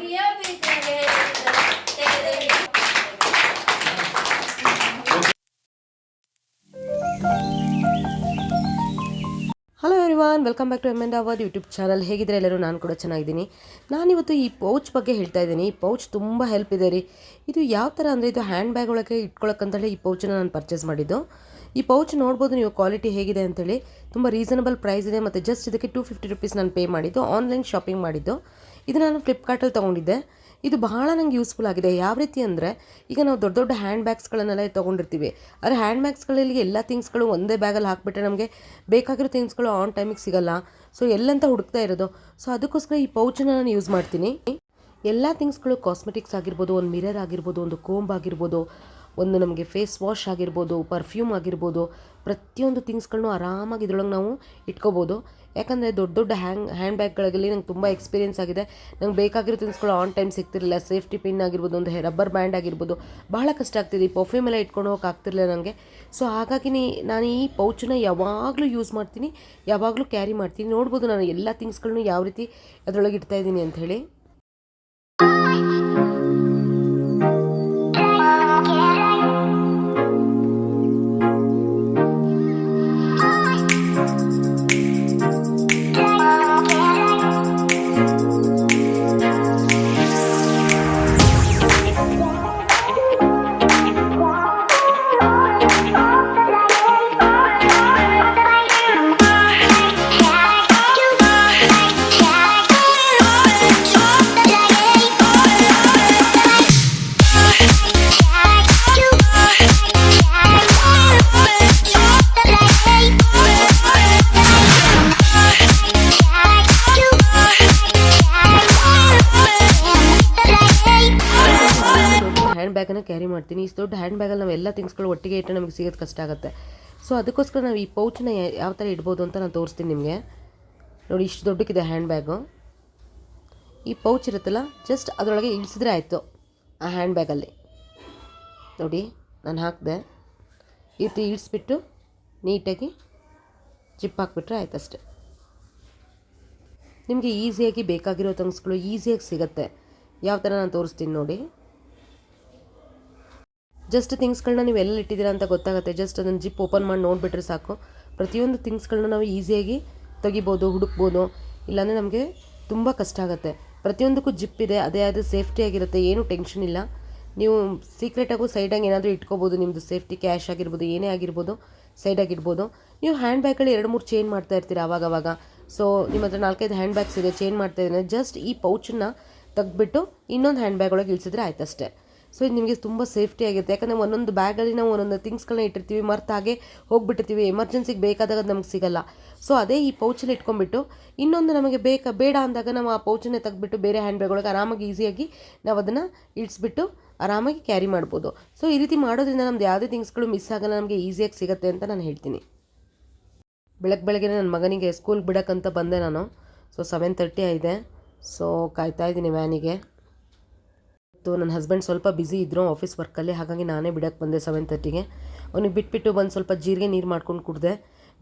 Hello everyone welcome back to M and our YouTube channel ಹೇಗಿದ್ರೆ ಎಲ್ಲರೂ? ನಾನು ಕೂಡ ಚೆನ್ನಾಗಿದ್ದೀನಿ. ನಾನಿವತ್ತು ಈ ಪೌಚ್ ಬಗ್ಗೆ ಹೇಳ್ತಾ ಇದ್ದೀನಿ. ಈ ಪೌಚ್ ತುಂಬ ಹೆಲ್ಪ್ ಇದೆ ರೀ. ಇದು ಯಾವ ಥರ ಅಂದರೆ ಇದು ಹ್ಯಾಂಡ್ ಬ್ಯಾಗ್ ಒಳಗೆ ಇಟ್ಕೊಳಕ್ಕಂತೇಳಿ ಈ ಪೌಚನ್ನು ನಾನು ಪರ್ಚೇಸ್ ಮಾಡಿದ್ದು. ಈ ಪೌಚ್ ನೋಡ್ಬೋದು ನೀವು ಕ್ವಾಲಿಟಿ ಹೇಗಿದೆ ಅಂತೇಳಿ ತುಂಬ ರೀಸನಬಲ್ ಪ್ರೈಸ್ ಇದೆ. ಮತ್ತು ಜಸ್ಟ್ ಇದಕ್ಕೆ ಟೂ ಫಿಫ್ಟಿ ರುಪೀಸ್ ನಾನು ಪೇ ಮಾಡಿದ್ದು. ಆನ್ಲೈನ್ ಶಾಪಿಂಗ್ ಮಾಡಿದ್ದು. ಇದು ನಾನು ಫ್ಲಿಪ್ಕಾರ್ಟಲ್ಲಿ ತೊಗೊಂಡಿದ್ದೆ. ಇದು ಬಹಳ ನಂಗೆ ಯೂಸ್ಫುಲ್ ಆಗಿದೆ. ಯಾವ ರೀತಿ ಅಂದರೆ, ಈಗ ನಾವು ದೊಡ್ಡ ದೊಡ್ಡ ಹ್ಯಾಂಡ್ ಬ್ಯಾಗ್ಸ್ಗಳನ್ನೆಲ್ಲ ತೊಗೊಂಡಿರ್ತೀವಿ. ಆದರೆ ಹ್ಯಾಂಡ್ ಬ್ಯಾಗ್ಸ್ಗಳಲ್ಲಿ ಎಲ್ಲ ಥಿಂಗ್ಸ್ಗಳು ಒಂದೇ ಬ್ಯಾಗಲ್ಲಿ ಹಾಕಿಬಿಟ್ರೆ ನಮಗೆ ಬೇಕಾಗಿರೋ ಥಿಂಗ್ಸ್ಗಳು ಆನ್ ಟೈಮಿಗೆ ಸಿಗಲ್ಲ. ಸೊ ಎಲ್ಲಂತ ಹುಡುಕ್ತಾ ಇರೋದು. ಸೊ ಅದಕ್ಕೋಸ್ಕರ ಈ ಪೌಚನ್ನ ನಾನು ಯೂಸ್ ಮಾಡ್ತೀನಿ. ಎಲ್ಲ ಥಿಂಗ್ಸ್ಗಳು ಕಾಸ್ಮೆಟಿಕ್ಸ್ ಆಗಿರ್ಬೋದು, ಒಂದು ಮಿರರ್ ಆಗಿರ್ಬೋದು, ಒಂದು ಕೋಂಬ್ ಆಗಿರ್ಬೋದು ಒಂದು ನಮಗೆ ಫೇಸ್ ವಾಶ್ ಆಗಿರ್ಬೋದು ಪರ್ಫ್ಯೂಮ್ ಆಗಿರ್ಬೋದು, ಪ್ರತಿಯೊಂದು ಥಿಂಗ್ಸ್ಗಳನ್ನೂ ಆರಾಮಾಗಿ ಇದ್ರೊಳಗೆ ನಾವು ಇಟ್ಕೋಬೋದು. ಯಾಕಂದರೆ ದೊಡ್ಡ ದೊಡ್ಡ ಹ್ಯಾಂಗ್ ಹ್ಯಾಂಡ್ ಬ್ಯಾಗ್ಗಳಲ್ಲಿ ನಂಗೆ ತುಂಬ ಎಕ್ಸ್ಪೀರಿಯನ್ಸ್ ಆಗಿದೆ. ನಂಗೆ ಬೇಕಾಗಿರೋ ಥಿಂಗ್ಸ್ಗಳು ಆನ್ ಟೈಮ್ ಸಿಗ್ತಿರಲಿಲ್ಲ. ಸೇಫ್ಟಿ ಪಿನ್ ಆಗಿರ್ಬೋದು, ಒಂದು ರಬ್ಬರ್ ಬ್ಯಾಂಡ್ ಆಗಿರ್ಬೋದು. ಬಹಳ ಕಷ್ಟ ಆಗ್ತಿದೆ. ಈ ಪರ್ಫ್ಯೂಮ್ ಎಲ್ಲ ಇಟ್ಕೊಂಡು ಹೋಗಕ್ಕೆ ಆಗ್ತಿರಲಿಲ್ಲ ನನಗೆ ಸೊ ಹಾಗಾಗಿ ನಾನು ಈ ಪೌಚನ್ನ ಯಾವಾಗಲೂ ಯೂಸ್ ಮಾಡ್ತೀನಿ. ಯಾವಾಗಲೂ ಕ್ಯಾರಿ ಮಾಡ್ತೀನಿ. ನೋಡ್ಬೋದು ನಾನು ಎಲ್ಲ ಥಿಂಗ್ಸ್ಗಳನ್ನೂ ಯಾವ ರೀತಿ ಅದರೊಳಗೆ ಇಡ್ತಾ ಇದ್ದೀನಿ ಥಿಂಗ್ಸ್ಗಳು ಒಟ್ಟಿಗೆ ಇಟ್ಟರೆ ನಮಗೆ ಸಿಗೋದು ಕಷ್ಟ ಆಗುತ್ತೆ. ಸೊ ಅದಕ್ಕೋಸ್ಕರ ನಾವು ಈ ಪೌಚನ್ನ ಯಾವ ಥರ ಇಡ್ಬೋದು ಅಂತ ನಾನು ತೋರಿಸ್ತೀನಿ ನಿಮಗೆ. ನೋಡಿ, ಇಷ್ಟು ದೊಡ್ಡಕ್ಕಿದೆ ಹ್ಯಾಂಡ್ ಬ್ಯಾಗು ಈ ಪೌಚ್ ಇರುತ್ತಲ್ಲ ಜಸ್ಟ್ ಅದರೊಳಗೆ ಇಳಿಸಿದ್ರೆ ಆಯಿತು ಆ ಹ್ಯಾಂಡ್ ಬ್ಯಾಗಲ್ಲಿ ನೋಡಿ, ನಾನು ಹಾಕಿದೆ. ಈ ರೀತಿ ಇಳಿಸ್ಬಿಟ್ಟು ನೀಟಾಗಿ ಜಿಪ್ ಹಾಕ್ಬಿಟ್ರೆ ಆಯ್ತು ಅಷ್ಟೆ. ನಿಮಗೆ ಈಸಿಯಾಗಿ ಬೇಕಾಗಿರೋ ಥಿಂಗ್ಸ್ಗಳು ಈಸಿಯಾಗಿ ಸಿಗುತ್ತೆ. ಯಾವ ಥರ ನಾನು ತೋರಿಸ್ತೀನಿ ನೋಡಿ. ಜಸ್ಟ್ ಥಿಂಗ್ಸ್ಗಳನ್ನ ನೀವು ಎಲ್ಲೆಲ್ಲಿ ಇಟ್ಟಿದ್ದೀರಾ ಅಂತ ಗೊತ್ತಾಗುತ್ತೆ. ಜಸ್ಟ್ ಅದನ್ನು ಜಿಪ್ ಓಪನ್ ಮಾಡಿ ನೋಡಿಬಿಟ್ರೆ ಸಾಕು. ಪ್ರತಿಯೊಂದು ಥಿಂಗ್ಸ್ಗಳನ್ನ ನಾವು ಈಸಿಯಾಗಿ ತೆಗಿಬೋದು, ಹುಡುಕ್ಬೋದು. ಇಲ್ಲಾಂದರೆ ನಮಗೆ ತುಂಬ ಕಷ್ಟ ಆಗುತ್ತೆ. ಪ್ರತಿಯೊಂದಕ್ಕೂ ಜಿಪ್ ಇದೆ, ಅದೇ ಅದು ಸೇಫ್ಟಿ ಆಗಿರುತ್ತೆ, ಏನೂ ಟೆನ್ಷನ್ ಇಲ್ಲ. ನೀವು ಸೀಕ್ರೆಟಾಗೂ ಸೈಡಾಗಿ ಏನಾದರೂ ಇಟ್ಕೋಬೋದು ನಿಮ್ಮದು ಸೇಫ್ಟಿ ಕ್ಯಾಶ್ ಆಗಿರ್ಬೋದು, ಏನೇ ಆಗಿರ್ಬೋದು ಸೈಡಾಗಿಡ್ಬೋದು ನೀವು ಹ್ಯಾಂಡ್ ಬ್ಯಾಗ್ಗಳು ಎರಡು ಮೂರು ಚೇಂಜ್ ಮಾಡ್ತಾ ಇರ್ತೀರ ಆವಾಗವಾಗ ಸೊ ನಿಮ್ಮ ಹತ್ರ ನಾಲ್ಕೈದು ಹ್ಯಾಂಡ್ ಬ್ಯಾಗ್ಸ್ ಇದೆ ಚೇಂಜ್ ಮಾಡ್ತಾ ಇದ್ದೀನಿ. ಜಸ್ಟ್ ಈ ಪೌಚನ್ನು ತೆಗೆದ್ಬಿಟ್ಟು ಇನ್ನೊಂದು ಹ್ಯಾಂಡ್ ಬ್ಯಾಗ್ ಒಳಗೆ ಇಳಿಸಿದ್ರೆ ಆಯ್ತಷ್ಟೇ. ಸೊ ಇದು ನಿಮಗೆ ತುಂಬ ಸೇಫ್ಟಿ ಆಗಿರುತ್ತೆ ಯಾಕಂದರೆ ಒಂದೊಂದು ಬ್ಯಾಗಲ್ಲಿ ನಾವು ಒಂದೊಂದು ಥಿಂಗ್ಸ್ಗಳನ್ನ ಇಟ್ಟಿರ್ತೀವಿ. ಮರ್ತು ಹಾಗೆ ಹೋಗ್ಬಿಟ್ಟಿರ್ತೀವಿ. ಎಮರ್ಜೆನ್ಸಿಗೆ ಬೇಕಾದಾಗ ಅದು ನಮ್ಗೆ ಸಿಗಲ್ಲ. ಸೊ ಅದೇ ಈ ಪೌಚಲ್ಲಿ ಇಟ್ಕೊಂಡ್ಬಿಟ್ಟು, ಇನ್ನೊಂದು ನಮಗೆ ಬೇಕಾ, ಬೇಡ ಅಂದಾಗ ನಾವು ಆ ಪೌಚನ್ನೇ ತೆಗೆದ್ಬಿಟ್ಟು ಬೇರೆ ಹ್ಯಾಂಡ್ ಬ್ಯಾಗ್ ಒಳಗೆ ಆರಾಮಾಗಿ ಈಸಿಯಾಗಿ ನಾವು ಅದನ್ನು ಇಳಿಸ್ಬಿಟ್ಟು ಆರಾಮಾಗಿ ಕ್ಯಾರಿ ಮಾಡ್ಬೋದು. ಸೊ ಈ ರೀತಿ ಮಾಡೋದ್ರಿಂದ ನಮ್ದು ಯಾವುದೇ ಥಿಂಗ್ಸ್ಗಳು ಮಿಸ್ ಆಗಲ್ಲ. ನಮಗೆ ಈಸಿಯಾಗಿ ಸಿಗುತ್ತೆ ಅಂತ ನಾನು ಹೇಳ್ತೀನಿ. ಬೆಳಗ್ಗೆ ಬೆಳಗ್ಗೆ ನನ್ನ ಮಗನಿಗೆ ಸ್ಕೂಲ್ಗೆ ಬಿಡೋಕ್ಕಂತ ಬಂದೆ ನಾನು. ಸೊ ಸೆವೆನ್ ತರ್ಟಿ ಆಗಿದೆ. ಸೊ ಕಾಯ್ತಾ ಇದ್ದೀನಿ ವ್ಯಾನಿಗೆ ಇವತ್ತು ನನ್ನ ಹಸ್ಬೆಂಡ್ ಸ್ವಲ್ಪ ಬ್ಯುಸಿ ಇದ್ದರು ಆಫೀಸ್ ವರ್ಕಲ್ಲಿ ಹಾಗಾಗಿ ನಾನೇ ಬಿಡಕ್ಕೆ ಬಂದೆ ಸೆವೆನ್ ತರ್ಟಿಗೆ ಅವನಿಗೆ ಬಿಟ್ಬಿಟ್ಟು ಬಂದು ಸ್ವಲ್ಪ ಜೀರಿಗೆ ನೀರು ಮಾಡ್ಕೊಂಡು ಕುಡಿದೆ.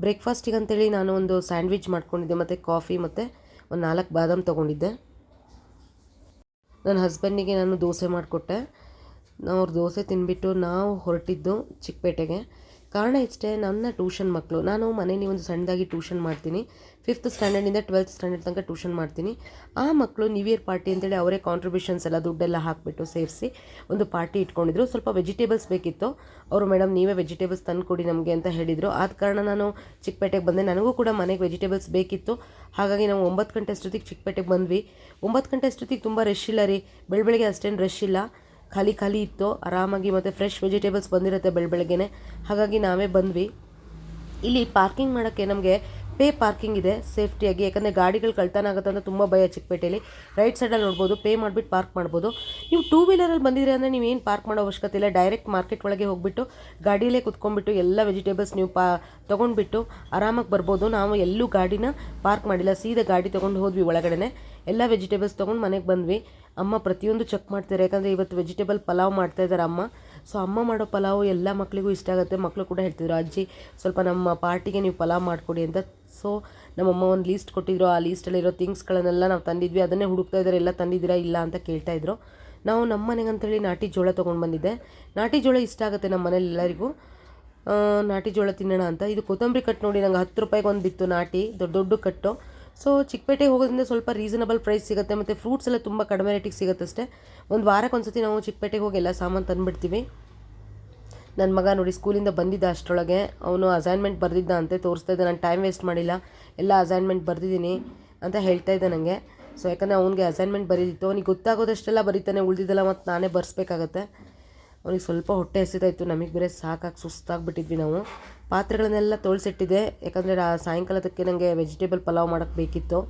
ಬ್ರೇಕ್ಫಾಸ್ಟಿಗೆ ಅಂತೇಳಿ ನಾನು ಒಂದು ಸ್ಯಾಂಡ್ವಿಚ್ ಮಾಡ್ಕೊಂಡಿದ್ದೆ, ಮತ್ತು ಕಾಫಿ ಮತ್ತು ಒಂದು ನಾಲ್ಕು ಬಾದಾಮ್ ತೊಗೊಂಡಿದ್ದೆ. ನನ್ನ ಹಸ್ಬೆಂಡಿಗೆ ನಾನು ದೋಸೆ ಮಾಡಿಕೊಟ್ಟೆ. ನಾವು ಅವ್ರ ದೋಸೆ ತಿನ್ಬಿಟ್ಟು ನಾವು ಹೊರಟಿದ್ದು ಚಿಕ್ಕಪೇಟೆಗೆ ಕಾರಣ ಇಷ್ಟೇ, ನನ್ನ ಟ್ಯೂಷನ್ ಮಕ್ಕಳು ನಾನು ಮನೇಲಿ ಒಂದು ಸಣ್ಣದಾಗಿ ಟ್ಯೂಷನ್ ಮಾಡ್ತೀನಿ. ಫಿಫ್ತ್ ಸ್ಟ್ಯಾಂಡರ್ಡಿಂದ ಟ್ವೆಲ್ತ್ ಸ್ಟ್ಯಾಂಡರ್ಡ್ ತನಕ ಟ್ಯೂಷನ್ ಮಾಡ್ತೀನಿ. ಆ ಮಕ್ಕಳು ನ್ಯೂ ಇಯರ್ ಪಾರ್ಟಿ ಅಂತೇಳಿ ಅವರೇ ಕಾಂಟ್ರಿಬ್ಯೂಷನ್ಸ್ ಎಲ್ಲ, ದುಡ್ಡೆಲ್ಲ ಹಾಕಿಬಿಟ್ಟು ಸೇರಿಸಿ ಒಂದು ಪಾರ್ಟಿ ಇಟ್ಕೊಂಡಿದ್ರು. ಸ್ವಲ್ಪ ವೆಜಿಟೇಬಲ್ಸ್ ಬೇಕಿತ್ತು. ಅವರು, ಮೇಡಮ್, ನೀವೇ ವೆಜಿಟೇಬಲ್ಸ್ ತಂದು ಕೊಡಿ ನಮಗೆ ಅಂತ ಹೇಳಿದರು. ಆದ ಕಾರಣ ನಾನು ಚಿಕ್ಕಪೇಟೆಗೆ ಬಂದೆ. ನನಗೂ ಕೂಡ ಮನೆಗೆ ವೆಜಿಟೇಬಲ್ಸ್ ಬೇಕಿತ್ತು. ಹಾಗಾಗಿ ನಾವು ಒಂಬತ್ತು ಗಂಟೆ ಅಷ್ಟೊತ್ತಿಗೆ ಚಿಕ್ಕಪೇಟೆಗೆ ಬಂದ್ವಿ. ಒಂಬತ್ತು ಗಂಟೆ ಅಷ್ಟೊತ್ತಿಗೆ ತುಂಬ ರಶ್ ಇಲ್ಲ ರೀ. ಬೆಳಬೆಳಗ್ಗೆ ಅಷ್ಟೇನು ರಶ್ ಇಲ್ಲ. ಖಾಲಿ ಖಾಲಿ ಇತ್ತು, ಆರಾಮಾಗಿ ಮತ್ತು ಫ್ರೆಶ್ ವೆಜಿಟೇಬಲ್ಸ್ ಬಂದಿರುತ್ತೆ ಬೆಳಬೆಳಗ್ಗೆನೆ. ಹಾಗಾಗಿ ನಾವೇ ಬಂದ್ವಿ. ಇಲ್ಲಿ ಪಾರ್ಕಿಂಗ್ ಮಾಡೋಕ್ಕೆ ನಮಗೆ ಪೇ ಪಾರ್ಕಿಂಗ್ ಇದೆ ಸೇಫ್ಟಿಯಾಗಿ ಯಾಕಂದರೆ ಗಾಡಿಗಳು ಕಳ್ತನ ಆಗುತ್ತೆ ಅಂತ ತುಂಬ ಭಯ ಚಿಕ್ಕಪೇಟೆಯಲ್ಲಿ. ರೈಟ್ ಸೈಡಲ್ಲಿ ನೋಡ್ಬೋದು, ಪೇ ಮಾಡಿಬಿಟ್ಟು ಪಾರ್ಕ್ ಮಾಡ್ಬೋದು. ನೀವು ಟೂ ವೀಲರಲ್ಲಿ ಬಂದಿದ್ರೆ ಅಂದರೆ ನೀವು ಏನು ಪಾರ್ಕ್ ಮಾಡೋ ಅವಶ್ಯಕತೆ ಇಲ್ಲ. ಡೈರೆಕ್ಟ್ ಮಾರ್ಕೆಟ್ ಒಳಗೆ ಹೋಗ್ಬಿಟ್ಟು ಗಾಡಿಯಲ್ಲೇ ಕುತ್ಕೊಂಡ್ಬಿಟ್ಟು ಎಲ್ಲ ವೆಜಿಟೇಬಲ್ಸ್ ನೀವು ಪಾ, ತೊಗೊಂಡ್ಬಿಟ್ಟು ಆರಾಮಾಗಿ ಬರ್ಬೋದು. ನಾವು ಎಲ್ಲೂ ಗಾಡಿನ ಪಾರ್ಕ್ ಮಾಡಿಲ್ಲ. ಸೀದಾ ಗಾಡಿ ತೊಗೊಂಡು ಹೋದ್ವಿ ಒಳಗಡೆ ಎಲ್ಲ ವೆಜಿಟೇಬಲ್ಸ್ ತೊಗೊಂಡು ಮನೆಗೆ ಬಂದ್ವಿ. ಅಮ್ಮ ಪ್ರತಿಯೊಂದು ಚೆಕ್ ಮಾಡ್ತಾರೆ ಯಾಕಂದರೆ ಇವತ್ತು ವೆಜಿಟೇಬಲ್ ಪಲಾವ್ ಮಾಡ್ತಾ ಇದ್ದಾರೆ ಅಮ್ಮ. ಸೊ ಅಮ್ಮ ಮಾಡೋ ಪಲಾವು ಎಲ್ಲ ಮಕ್ಕಳಿಗೂ ಇಷ್ಟ ಆಗುತ್ತೆ. ಮಕ್ಕಳು ಕೂಡ ಹೇಳ್ತಿದ್ರು, ಅಜ್ಜಿ, ಸ್ವಲ್ಪ ನಮ್ಮ ಪಾರ್ಟಿಗೆ ನೀವು ಪಲಾವ್ ಮಾಡಿಕೊಡಿ ಅಂತ. ಸೊ ನಮ್ಮಮ್ಮ ಒಂದು ಲೀಸ್ಟ್ ಕೊಟ್ಟಿದ್ರು. ಆ ಲೀಸ್ಟಲ್ಲಿರೋ ಥಿಂಗ್ಸ್ಗಳನ್ನೆಲ್ಲ ನಾವು ತಂದಿದ್ವಿ. ಅದನ್ನೇ ಹುಡುಕ್ತಾ ಇದ್ದಾರೆ ಎಲ್ಲ ತಂದಿದ್ದೀರಾ ಇಲ್ಲ? ಅಂತ ಕೇಳ್ತಾ ಇದ್ರು. ನಾವು ನಮ್ಮ ಮನೆಗೆ ಅಂತೇಳಿ ನಾಟಿ ಜೋಳ ತೊಗೊಂಡು ಬಂದಿದ್ದೆ. ನಾಟಿ ಜೋಳ ಇಷ್ಟ ಆಗುತ್ತೆ ನಮ್ಮ ಮನೇಲಿ ಎಲ್ಲರಿಗೂ. ನಾಟಿ ಜೋಳ ತಿನ್ನೋಣ ಅಂತ. ಇದು ಕೊತ್ತಂಬರಿ ಕಟ್ಟು ನೋಡಿ, ನಂಗೆ ಹತ್ತು ರೂಪಾಯಿಗೆ ಒಂದು ಬಿತ್ತು ನಾಟಿ, ದೊಡ್ಡ ದೊಡ್ಡ ಕಟ್ಟು. ಸೊ ಚಿಕ್ಕಪೇಟೆಗೆ ಹೋಗೋದ್ರಿಂದ ಸ್ವಲ್ಪ ರೀಸನಬಲ್ ಪ್ರೈಸ್ ಸಿಗುತ್ತೆ ಮತ್ತು ಫ್ರೂಟ್ಸ್ ಎಲ್ಲ ತುಂಬ ಕಡಿಮೆ ರೇಟಿಗೆ ಸಿಗುತ್ತೆ ಅಷ್ಟೇ. ಒಂದು ವಾರಕ್ಕೆ ಒಂದ್ಸತಿ ನಾವು ಚಿಕ್ಕಪೇಟೆಗೆ ಹೋಗಿ ಎಲ್ಲ ಸಾಮಾನು ತಂದುಬಿಡ್ತೀವಿ. ನನ್ನ ಮಗ ನೋಡಿ ಸ್ಕೂಲಿಂದ ಬಂದಿದ್ದ ಅಷ್ಟರೊಳಗೆ. ಅವನು ಅಸೈನ್ಮೆಂಟ್ ಬರೆದಿದ್ದ ಅಂತೆ, ತೋರಿಸ್ತಾ ಇದ್ದ. ನಾನು ಟೈಮ್ ವೇಸ್ಟ್ ಮಾಡಿಲ್ಲ. ಎಲ್ಲ ಅಸೈನ್ಮೆಂಟ್ ಬರೆದಿದ್ದೀನಿ ಅಂತ ಹೇಳ್ತಾ ಇದ್ದ ನನಗೆ ಸೊ ಯಾಕಂದರೆ ಅವನಿಗೆ ಅಸೈನ್ಮೆಂಟ್ ಬರೀದಿತ್ತು. ಅವ್ನಿಗೆ ಗೊತ್ತಾಗೋದಷ್ಟೆಲ್ಲ ಬರೀತಾನೆ, ಉಳಿದಿದ್ದಲ್ಲ ಮತ್ತು ನಾನೇ ಬರ್ಸ್ಬೇಕಾಗತ್ತೆ. ಅವ್ನಿಗೆ ಸ್ವಲ್ಪ ಹೊಟ್ಟೆ ಹಸಿತಾಯಿತ್ತು ನಮಗೆ ಬೇರೆ ಸಾಕಾಗಿ ಸುಸ್ತಾಗಿಬಿಟ್ಟಿದ್ವಿ ನಾವು. ಪಾತ್ರೆಗಳನ್ನೆಲ್ಲ ತೊಳ್ಸಿಟ್ಟಿದ್ದೆ. ಯಾಕಂದರೆ ಆ ಸಾಯಂಕಾಲದಕ್ಕೆ ನನಗೆ ವೆಜಿಟೇಬಲ್ ಪಲಾವ್ ಮಾಡೋಕ್ಕೆ ಬೇಕಿತ್ತು.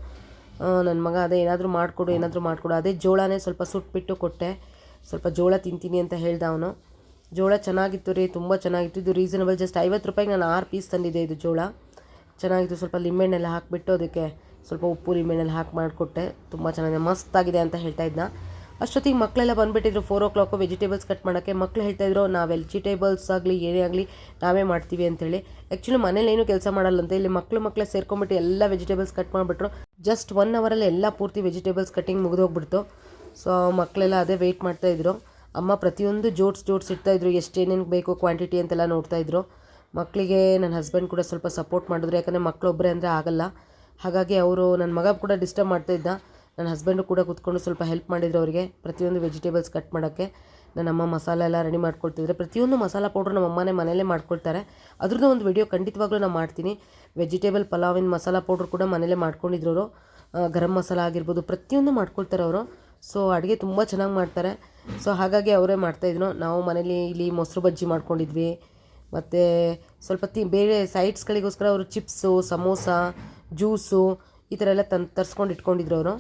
ನನ್ನ ಮಗ ಅದೇ ಏನಾದರೂ ಮಾಡಿಕೊಡು ಏನಾದರೂ ಮಾಡಿಕೊಡು. ಅದೇ ಜೋಳನೇ ಸ್ವಲ್ಪ ಸುಟ್ಬಿಟ್ಟು ಕೊಟ್ಟೆ. ಸ್ವಲ್ಪ ಜೋಳ ತಿಂತೀನಿ ಅಂತ ಹೇಳ್ದ ಅವನು. ಜೋಳ ಚೆನ್ನಾಗಿತ್ತು ರೀ, ತುಂಬ ಚೆನ್ನಾಗಿತ್ತು. ಇದು ರೀಸನಬಲ್ ಜಸ್ಟ್ ಐವತ್ತು ರೂಪಾಯಿಗೆ ನಾನು ಆರು ಪೀಸ್ ತಂದಿದ್ದೆ ಇದು ಜೋಳ. ಚೆನ್ನಾಗಿತ್ತು, ಸ್ವಲ್ಪ ಲಿಂಬೆಣ್ಣೆಲ್ಲ ಹಾಕಿಬಿಟ್ಟು ಅದಕ್ಕೆ ಸ್ವಲ್ಪ ಉಪ್ಪು ಲಿಂಬೆಣ್ಣೆಲ್ಲ ಹಾಕಿ ಮಾಡಿಕೊಟ್ಟೆ. ತುಂಬ ಚೆನ್ನಾಗಿದೆ, ಮಸ್ತಾಗಿದೆ ಅಂತ ಹೇಳ್ತಾ ಇದ್ದ ಅಷ್ಟೊತ್ತಿಗೆ ಮಕ್ಕಳೆಲ್ಲ ಬಂದುಬಿಟ್ಟಿದ್ರು. Four o'clock vegetables cut ಮಾಡೋಕ್ಕೆ. ಮಕ್ಳು ಹೇಳ್ತಾಯಿದ್ರು ನಾವು ವೆಜಿಟೇಬಲ್ಸ್ ಆಗಲಿ, ಏನೇ ಆಗಲಿ, ನಾವೇ ಮಾಡ್ತೀವಿ ಅಂತೇಳಿ. ಆ್ಯಕ್ಚುಲಿ ಮನೇಲಿ ಏನೂ ಕೆಲಸ ಮಾಡಲ್ಲಂತೆ ಇಲ್ಲಿ ಮಕ್ಕಳು ಮಕ್ಕಳೇ ಸೇರ್ಕೊಂಬಿಟ್ಟು ಎಲ್ಲ ವೆಜಿಟೇಬಲ್ಸ್ ಕಟ್ ಮಾಡಿಬಿಟ್ರು. ಜಸ್ಟ್ ಒನ್ ಅವರಲ್ಲಿ ಎಲ್ಲ ಪೂರ್ತಿ ವೆಜಿಟೇಬಲ್ಸ್ ಕಟ್ಟಿಂಗ್ ಮುಗಿದೋಗ್ಬಿಡ್ತು. ಸೊ ಮಕ್ಕಳೆಲ್ಲ ಅದೇ ವೆಯ್ಟ್ ಮಾಡ್ತಾಯಿದ್ರು ಅಮ್ಮ ಪ್ರತಿಯೊಂದು ಜೋಡ್ಸ್ ಜೋಡ್ಸ್ ಇಡ್ತಾಯಿದ್ರು ಎಷ್ಟೇನೇನು ಬೇಕು ಕ್ವಾಂಟಿಟಿ ಅಂತೆಲ್ಲ ನೋಡ್ತಾಯಿದ್ರು ಮಕ್ಕಳಿಗೆ ನನ್ನ ಹಸ್ಬೆಂಡ್ ಕೂಡ ಸ್ವಲ್ಪ ಸಪೋರ್ಟ್ ಮಾಡಿದ್ರು. ಯಾಕಂದರೆ ಮಕ್ಕಳೊಬ್ಬರೇ ಅಂದರೆ ಆಗಲ್ಲ. ಹಾಗಾಗಿ ಅವರು ನನ್ನ ಮಗ ಕೂಡ ಡಿಸ್ಟರ್ಬ್ ಮಾಡ್ತಾಯಿದ್ದ ನನ್ನ ಹಸ್ಬೆಂಡು ಕೂಡ ಕೂತ್ಕೊಂಡು ಸ್ವಲ್ಪ ಹೆಲ್ಪ್ ಮಾಡಿದ್ರು ಅವರಿಗೆ ಪ್ರತಿಯೊಂದು ವೆಜಿಟೇಬಲ್ಸ್ ಕಟ್ ಮಾಡೋಕ್ಕೆ. ನನ್ನ ಅಮ್ಮ ಮಸಾಲೆ ಎಲ್ಲ ರೆಡಿ ಮಾಡ್ಕೊಳ್ತಿದ್ರೆ ಪ್ರತಿಯೊಂದು ಮಸಾಲ ಪೌಡ್ರ್ ನಮ್ಮ ಅಮ್ಮನೇ ಮನೆಯಲ್ಲೇ ಮಾಡ್ಕೊಳ್ತಾರೆ. ಅದ್ರದ್ದು ಒಂದು ವಿಡಿಯೋ ಖಂಡಿತವಾಗ್ಲೂ ನಾನು ಮಾಡ್ತೀನಿ. ವೆಜಿಟೇಬಲ್ ಪಲಾವಿನ ಮಸಾಲ ಪೌಡ್ರ್ ಕೂಡ ಮನೆಯಲ್ಲೇ ಮಾಡ್ಕೊಂಡಿದ್ರು ಅವರು ಗರಂ ಮಸಾಲ ಆಗಿರ್ಬೋದು ಪ್ರತಿಯೊಂದು ಮಾಡ್ಕೊಳ್ತಾರೆ ಅವರು. ಸೊ ಅಡುಗೆ ತುಂಬ ಚೆನ್ನಾಗಿ ಮಾಡ್ತಾರೆ. ಸೊ ಹಾಗಾಗಿ ಅವರೇ ಮಾಡ್ತಾಯಿದ್ರು ನಾವು ಮನೇಲಿ ಇಲ್ಲಿ ಮೊಸರು ಬಜ್ಜಿ ಮಾಡ್ಕೊಂಡಿದ್ವಿ. ಮತ್ತು ಸ್ವಲ್ಪ ತಿ, ಬೇರೆ ಸೈಡ್ಸ್ಗಳಿಗೋಸ್ಕರ ಅವರು ಚಿಪ್ಸು ಸಮೋಸ ಜ್ಯೂಸು ಈ ಥರ ಎಲ್ಲ ತಂದು ತರಿಸ್ಕೊಂಡು ಇಟ್ಕೊಂಡಿದ್ರು ಅವರು.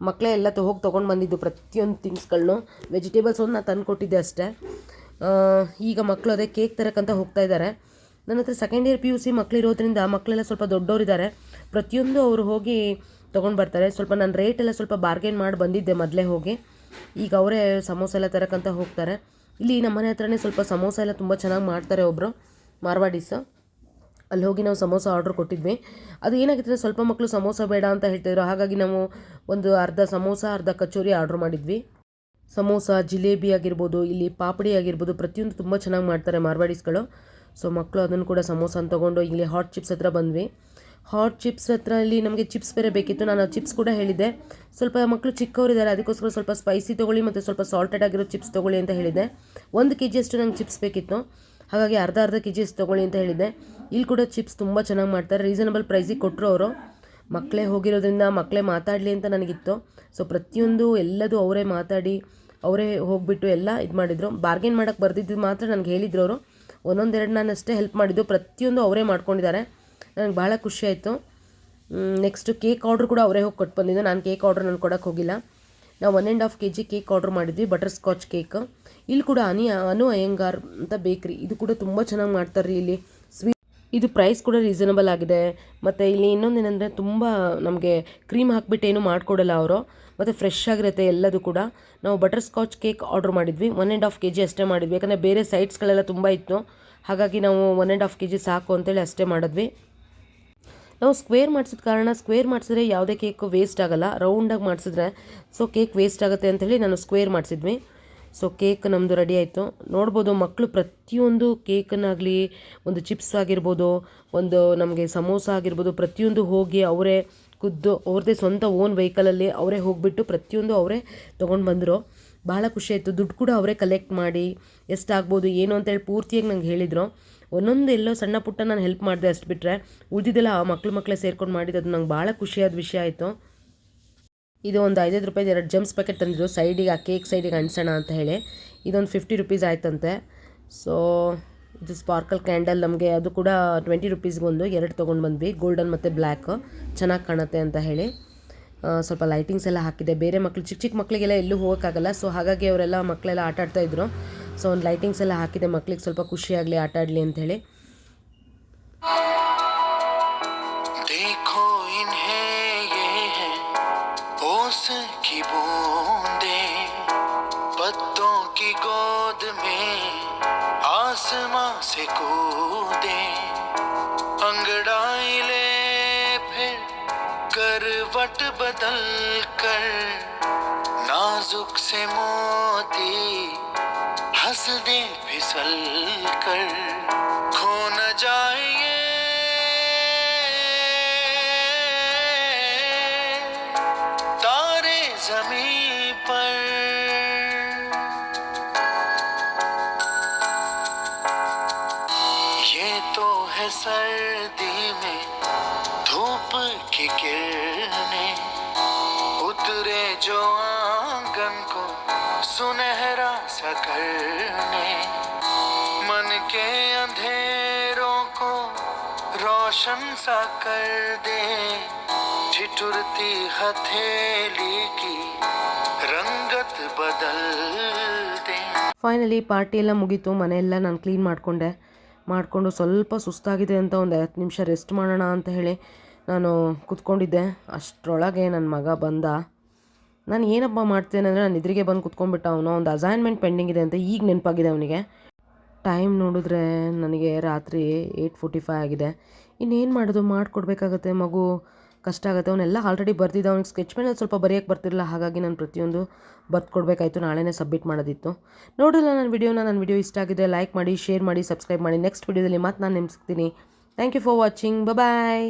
ಮಕ್ಕಳೇ ಎಲ್ಲ ತ, ಹೋಗಿ ತೊಗೊಂಡು ಬಂದಿದ್ದು ಪ್ರತಿಯೊಂದು ಥಿಂಗ್ಸ್ಗಳನ್ನು ವೆಜಿಟೇಬಲ್ಸ್ ಒಂದು ನಾನು ತಂದು ಕೊಟ್ಟಿದ್ದೆ ಅಷ್ಟೇ. ಈಗ ಮಕ್ಕಳು ಅದೇ ಕೇಕ್ ತರಕ್ಕಂತ ಹೋಗ್ತಾ ಇದ್ದಾರೆ ನನ್ನ ಹತ್ರ second year P U C ಮಕ್ಕಳಿರೋದ್ರಿಂದ ಮಕ್ಕಳೆಲ್ಲ ಸ್ವಲ್ಪ ದೊಡ್ಡವರಿದ್ದಾರೆ ಪ್ರತಿಯೊಂದು ಅವರು ಹೋಗಿ ತೊಗೊಂಡು ಬರ್ತಾರೆ. ಸ್ವಲ್ಪ ನಾನು ರೇಟ್ ಎಲ್ಲ ಸ್ವಲ್ಪ ಬಾರ್ಗೇನ್ ಮಾಡಿ ಬಂದಿದ್ದೆ ಮೊದಲೇ ಹೋಗಿ. ಈಗ ಅವರೇ ಸಮೋಸ ಎಲ್ಲ ತರಕ್ಕಂತ ಹೋಗ್ತಾರೆ. ಇಲ್ಲಿ ನಮ್ಮ ಮನೆ ಹತ್ರನೇ ಸ್ವಲ್ಪ ಸಮೋಸ ಎಲ್ಲ ತುಂಬ ಚೆನ್ನಾಗಿ ಮಾಡ್ತಾರೆ ಒಬ್ಬರು ಮಾರ್ವಾಡೀಸು. ಅಲ್ಲಿ ಹೋಗಿ ನಾವು ಸಮೋಸ ಆರ್ಡ್ರ್ ಕೊಟ್ಟಿದ್ವಿ. ಅದು ಏನಾಗಿತ್ತು ಸ್ವಲ್ಪ ಮಕ್ಕಳು ಸಮೋಸ ಬೇಡ ಅಂತ ಹೇಳ್ತಿದ್ರು ಹಾಗಾಗಿ ನಾವು ಒಂದು ಅರ್ಧ ಸಮೋಸ, ಅರ್ಧ ಕಚೋರಿ ಆರ್ಡ್ರ್ ಮಾಡಿದ್ವಿ. ಸಮೋಸ ಜಿಲೇಬಿ ಆಗಿರ್ಬೋದು, ಇಲ್ಲಿ ಪಾಪಡಿ ಆಗಿರ್ಬೋದು, ಪ್ರತಿಯೊಂದು ತುಂಬ ಚೆನ್ನಾಗಿ ಮಾಡ್ತಾರೆ ಮಾರ್ವಾಡೀಸ್ಗಳು. ಸೊ ಮಕ್ಕಳು ಅದನ್ನು ಕೂಡ ಸಮೋಸನ ತೊಗೊಂಡು ಇಲ್ಲಿ ಹಾಟ್ ಚಿಪ್ಸ್ ಹತ್ರ ಬಂದ್ವಿ. ಹಾಟ್ ಚಿಪ್ಸ್ ಹತ್ರ ಇಲ್ಲಿ ನಮಗೆ ಚಿಪ್ಸ್ ಬೇರೆ ಬೇಕಿತ್ತು. ನಾನು ಚಿಪ್ಸ್ ಕೂಡ ಹೇಳಿದ್ದೆ. ಸ್ವಲ್ಪ ಮಕ್ಕಳು ಚಿಕ್ಕವರಿದ್ದಾರೆ ಅದಕ್ಕೋಸ್ಕರ ಸ್ವಲ್ಪ ಸ್ಪೈಸಿ ತೊಗೊಳ್ಳಿ ಮತ್ತು ಸ್ವಲ್ಪ ಸಾಲ್ಟೆಡ್ ಆಗಿರೋ ಚಿಪ್ಸ್ ತೊಗೊಳ್ಳಿ ಅಂತ ಹೇಳಿದ್ದೆ. ಒಂದು ಕೆ ಜಿಯಷ್ಟು ನಂಗೆ ಚಿಪ್ಸ್ ಬೇಕಿತ್ತು. ಹಾಗಾಗಿ ಅರ್ಧ ಅರ್ಧ ಕೆ ಜಿಸ್ ತೊಗೊಳ್ಳಿ ಅಂತ ಹೇಳಿದ್ದೆ. ಇಲ್ಲಿ ಕೂಡ ಚಿಪ್ಸ್ ತುಂಬ ಚೆನ್ನಾಗಿ ಮಾಡ್ತಾರೆ. ರೀಸನಬಲ್ ಪ್ರೈಸಿಗೆ ಕೊಟ್ಟರು ಅವರು. ಮಕ್ಕಳೇ ಹೋಗಿರೋದ್ರಿಂದ ಮಕ್ಕಳೇ ಮಾತಾಡಲಿ ಅಂತ ನನಗಿತ್ತು. ಸೊ ಪ್ರತಿಯೊಂದು ಎಲ್ಲದೂ ಅವರೇ ಮಾತಾಡಿ, ಅವರೇ ಹೋಗಿಬಿಟ್ಟು ಎಲ್ಲ ಇದು ಮಾಡಿದರು. ಬಾರ್ಗೇನ್ ಮಾಡೋಕ್ಕೆ ಬರ್ದಿದ್ದು ಮಾತ್ರ ನನಗೆ ಹೇಳಿದ್ರು ಅವರು. ಒಂದೊಂದೆರಡು ನಾನು ಅಷ್ಟೇ ಹೆಲ್ಪ್ ಮಾಡಿದ್ದು. ಪ್ರತಿಯೊಂದು ಅವರೇ ಮಾಡ್ಕೊಂಡಿದ್ದಾರೆ. ನನಗೆ ಭಾಳ ಆಯಿತು. ನೆಕ್ಸ್ಟು ಕೇಕ್ ಆರ್ಡ್ರ್ ಕೂಡ ಅವರೇ ಹೋಗಿ ಕೊಟ್ಟು ಬಂದಿದ್ದು. ನಾನು ಕೇಕ್ ಆರ್ಡ್ರ್ ನಾನು ಕೊಡೋಕ್ಕೆ ಹೋಗಿಲ್ಲ. ನಾವು one and half K G cake order ಮಾಡಿದ್ವಿ ಬಟರ್ ಸ್ಕಾಚ್ ಕೇಕ್ ಇಲ್ಲಿ ಕೂಡ ಅನಿ ಅನು ಅಯ್ಯಂಗಾರ್ ಅಂತ ಬೇಕ್ರಿ ಇದು ಕೂಡ ತುಂಬ ಚೆನ್ನಾಗಿ ಮಾಡ್ತಾರೆ ರೀ ಇಲ್ಲಿ. ಇದು ಪ್ರೈಸ್ ಕೂಡ ರೀಸನಬಲ್ ಆಗಿದೆ. ಮತ್ತು ಇಲ್ಲಿ ಇನ್ನೊಂದು ಏನಂದರೆ ತುಂಬ ನಮಗೆ ಕ್ರೀಮ್ ಹಾಕ್ಬಿಟ್ಟು ಏನು ಮಾಡಿಕೊಡಲ್ಲ ಅವರು. ಮತ್ತು ಫ್ರೆಶ್ ಆಗಿರುತ್ತೆ ಎಲ್ಲದು ಕೂಡ. ನಾವು ಬಟರ್ ಸ್ಕಾಚ್ ಕೇಕ್ ಆರ್ಡ್ರ್ ಮಾಡಿದ್ವಿ. One and half K G ಅಷ್ಟೇ ಮಾಡಿದ್ವಿ. ಯಾಕಂದರೆ ಬೇರೆ ಸೈಟ್ಸ್ಗಳೆಲ್ಲ ತುಂಬ ಇತ್ತು. ಹಾಗಾಗಿ ನಾವು one and half K G ಸಾಕು ಅಂತೇಳಿ ಅಷ್ಟೇ ಮಾಡಿದ್ವಿ. ನಾವು ಸ್ಕ್ವೇರ್ ಮಾಡಿಸಿದ ಕಾರಣ ಸ್ಕ್ವೇರ್ ಮಾಡಿಸಿದ್ರೆ ಯಾವುದೇ ಕೇಕು ವೇಸ್ಟ್ ಆಗಲ್ಲ. ರೌಂಡಾಗಿ ಮಾಡಿಸಿದ್ರೆ ಸೊ ಕೇಕ್ ವೇಸ್ಟ್ ಆಗುತ್ತೆ ಅಂತೇಳಿ ನಾನು ಸ್ಕ್ವೇರ್ ಮಾಡಿಸಿದ್ವಿ. ಸೊ ಕೇಕ್ ನಮ್ಮದು ರೆಡಿ ಆಯಿತು. ನೋಡ್ಬೋದು ಮಕ್ಕಳು ಪ್ರತಿಯೊಂದು ಕೇಕನ್ನಾಗಲಿ ಒಂದು ಚಿಪ್ಸ್ ಆಗಿರ್ಬೋದು, ಒಂದು ನಮಗೆ ಸಮೋಸ ಆಗಿರ್ಬೋದು, ಪ್ರತಿಯೊಂದು ಹೋಗಿ ಅವರೇ ಖುದ್ದು ಅವ್ರದ್ದೇ ಸ್ವಂತ ಓನ್ ವೆಹಿಕಲಲ್ಲಿ ಅವರೇ ಹೋಗಿಬಿಟ್ಟು ಪ್ರತಿಯೊಂದು ಅವರೇ ತೊಗೊಂಡು ಬಂದರು. ಭಾಳ ಖುಷಿ ಆಯಿತು. ದುಡ್ಡು ಕೂಡ ಅವರೇ ಕಲೆಕ್ಟ್ ಮಾಡಿ ಎಷ್ಟಾಗ್ಬೋದು, ಏನು ಅಂತೇಳಿ ಪೂರ್ತಿಯಾಗಿ ನಂಗೆ ಹೇಳಿದರು. ಒಂದೊಂದು ಎಲ್ಲೋ ಸಣ್ಣ ಪುಟ್ಟ ನಾನು ಹೆಲ್ಪ್ ಮಾಡಿದೆ ಅಷ್ಟು ಬಿಟ್ಟರೆ ಉಳಿದಿದ್ದೆಲ್ಲ ಆ ಮಕ್ಳು ಮಕ್ಕಳೇ ಸೇರ್ಕೊಂಡು ಮಾಡಿದ್ದು, ಅದು ನಂಗೆ ಭಾಳ ಖುಷಿಯಾದ ವಿಷಯ ಆಯಿತು. ಇದು ಒಂದು ಐದೈದು ರೂಪಾಯಿದು ಎರಡು ಜಮ್ಸ್ ಪ್ಯಾಕೆಟ್ ತಂದಿದ್ರು ಸೈಡಿಗೆ ಆ ಕೇಕ್ ಸೈಡಿಗೆ ಅಂಟಿಸೋಣ ಅಂತ ಹೇಳಿ. ಇದೊಂದು ಫಿಫ್ಟಿ ರುಪೀಸ್ ಆಯ್ತಂತೆ. ಸೊ ಇದು ಸ್ಪಾರ್ಕಲ್ ಕ್ಯಾಂಡಲ್ ನಮಗೆ ಅದು ಕೂಡ ಟ್ವೆಂಟಿ ರುಪೀಸ್ಗೆ ಒಂದು. ಎರಡು ತೊಗೊಂಡು ಬಂದ್ವಿ. ಗೋಲ್ಡನ್ ಮತ್ತು ಬ್ಲ್ಯಾಕ್. ಚೆನ್ನಾಗಿ ಕಾಣುತ್ತೆ ಅಂತ ಹೇಳಿ. ಸ್ವಲ್ಪ ಲೈಟಿಂಗ್ಸ್ ಎಲ್ಲ ಹಾಕಿದೆ. ಬೇರೆ ಮಕ್ಕಳು ಚಿಕ್ಕ ಚಿಕ್ಕ ಮಕ್ಕಳಿಗೆಲ್ಲ ಎಲ್ಲೂ ಹೋಗೋಕ್ಕಾಗಲ್ಲ. ಸೊ ಹಾಗಾಗಿ ಅವರೆಲ್ಲ ಮಕ್ಕಳೆಲ್ಲ ಆಟ ಆಡ್ತಾಯಿದ್ರು ಸೊ ಒಂದು ಲೈಟಿಂಗ್ಸ್ ಎಲ್ಲ ಹಾಕಿದೆ ಮಕ್ಕಳಿಗೆ ಸ್ವಲ್ಪ ಖುಷಿಯಾಗಲಿ ಆಟ ಆಡಲಿ ಅಂತ ओस की बूंदे, पत्तों की गोद में आसमां से कूदे। अंगड़ाई ले फिर रंगत बदल कर नाजुक से मोती हंस दे फिसल कर। खो सर्दी में धूप की किरणें उतरे जो आंगन को सुनहरा सा करने मन के अंधेरों को रोशन सा कर दे ठिठुरती हथेली की रंगत बदल दे ಫೈನಲಿ ಪಾರ್ಟಿ ಎಲ್ಲ ಮುಗೀತು ಮನೆಯೆಲ್ಲ ನಾನು ಕ್ಲೀನ್ ಮಾಡಿಕೊಂಡೆ ಮಾಡಿಕೊಂಡು ಸ್ವಲ್ಪ ಸುಸ್ತಾಗಿದೆ ಅಂತ ಒಂದು ಹತ್ತು ನಿಮಿಷ ರೆಸ್ಟ್ ಮಾಡೋಣ ಅಂತ ಹೇಳಿ ನಾನು ಕೂತ್ಕೊಂಡಿದ್ದೆ. ಅಷ್ಟರೊಳಗೆ ನನ್ನ ಮಗ ಬಂದ. ನಾನು ಏನಪ್ಪ ಮಾಡ್ತೇನೆ ಅಂದರೆ ನಾನು ಎದುರಿಗೆ ಬಂದು ಕುತ್ಕೊಂಡ್ಬಿಟ್ಟ ಅವನು. ಒಂದು ಅಸೈನ್ಮೆಂಟ್ ಪೆಂಡಿಂಗ್ ಇದೆ ಅಂತ ಈಗ ನೆನಪಾಗಿದೆ ಅವನಿಗೆ. ಟೈಮ್ ನೋಡಿದ್ರೆ ನನಗೆ ರಾತ್ರಿ ಏಯ್ಟ್ ಫೋರ್ಟಿ ಫೈವ್ ಆಗಿದೆ. ಇನ್ನೇನು ಮಾಡೋದು? ಮಾಡಿಕೊಡ್ಬೇಕಾಗತ್ತೆ ಮಗು. ಕಷ್ಟ ಆಗುತ್ತೆ. ಅವನ್ನೆಲ್ಲ ಆಲ್ರೆಡಿ ಬರ್ತಿದ್ದ ಅವ್ನಿಗೆ ಸ್ಕೆಚ್ ಮೇಲೆ ಸ್ವಲ್ಪ ಬರೆಯೋಕ್ಕೆ ಬರ್ತಿರಲಿಲ್ಲ. ಹಾಗಾಗಿ ನಾನು ಪ್ರತಿಯೊಂದು ಬರ್ದು ಕೊಡಬೇಕಾಯ್ತು. ನಾಳೆನೇ ಸಬ್ಮಿಟ್ ಮಾಡೋದಿತ್ತು. ನೋಡಿಲ್ಲ ನನ್ನ ವಿಡಿಯೋನ ನನ್ನ ವಿಡಿಯೋ ಇಷ್ಟ ಆಗಿದ್ದರೆ ಲೈಕ್ ಮಾಡಿ ಶೇರ್ ಮಾಡಿ ಸಬ್ಸ್ಕ್ರೈಬ್ ಮಾಡಿ. ನೆಕ್ಸ್ಟ್ ವಿಡಿಯೋದಲ್ಲಿ ಮತ್ತೆ ನಾನು ನಿಮ್ಸ್ತೀನಿ thank you for watching bye